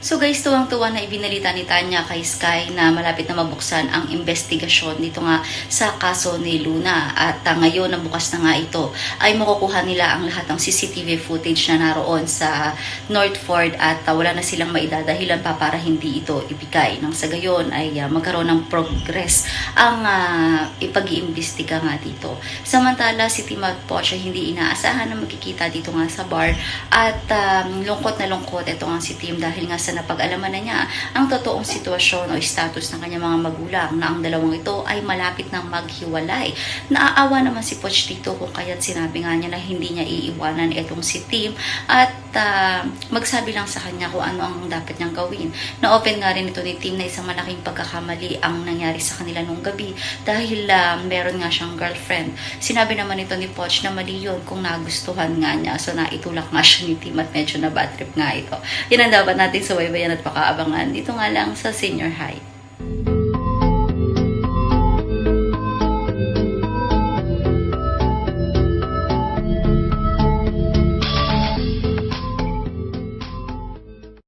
So guys, tuwang-tuwa na ibinalita ni Tanya kay Sky na malapit na mabuksan ang investigasyon dito nga sa kaso ni Luna. At uh, ngayon na bukas na nga ito, ay makukuha nila ang lahat ng CCTV footage na naroon sa Northford at uh, wala na silang maidadahilan pa para hindi ito ibigay. Nang sa gayon ay uh, magkaroon ng progress ang uh, ipag-iimbestiga nga dito. Samantala, si Timot Poch ay hindi inaasahan na magkikita dito nga sa bar at um, lungkot na lungkot ito nga si Tim dahil nga sa napag-alaman na niya ang totoong sitwasyon o status ng kanyang mga magulang na ang dalawang ito ay malapit nang maghiwalay. Naaawa naman si Poch dito kung kaya't sinabi nga niya na hindi niya iiwanan itong si Tim at uh, magsabi lang sa kanya kung ano ang dapat niyang gawin. Na-open nga rin ito ni Tim na isang malaking pagkakamali ang nangyari sa kanila nung gabi dahil uh, meron nga siyang girlfriend. Sinabi naman ito ni Poch na mali yun kung nagustuhan nga niya. So naitulak nga siya ni Tim at medyo na bad trip nga ito. Yan ang dapat natin subaybayan at pakaabangan dito nga lang sa senior high.